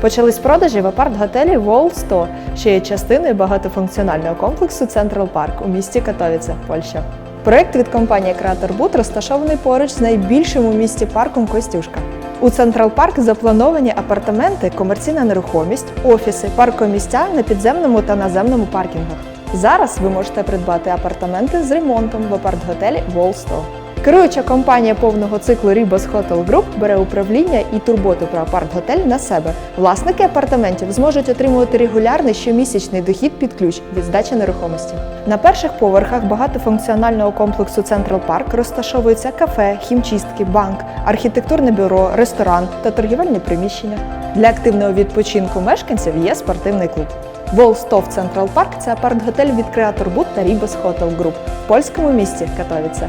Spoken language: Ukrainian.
Почались продажі в апарт-готелі Wall 100, що є частиною багатофункціонального комплексу Central Park у місті Катовіце, Польща. Проект від компанії Креатор Бут розташований поруч з найбільшим у місті парком Костюшка. У Централ Парк заплановані апартаменти, комерційна нерухомість, офіси, паркомістя на підземному та наземному паркінгах. Зараз ви можете придбати апартаменти з ремонтом в апарт-готелі Wall 100. Керуюча компанія повного циклу Ribos Hotel Group бере управління і турботу про апарт-готель на себе. Власники апартаментів зможуть отримувати регулярний щомісячний дохід під ключ від здачі нерухомості. На перших поверхах багатофункціонального комплексу Централ Парк розташовуються кафе, хімчистки, банк, архітектурне бюро, ресторан та торгівельні приміщення. Для активного відпочинку мешканців є спортивний клуб. Волстов Централ Парк це апарт-готель від Creator Boot та Ribos Hotel Group в польському місті Катовіце.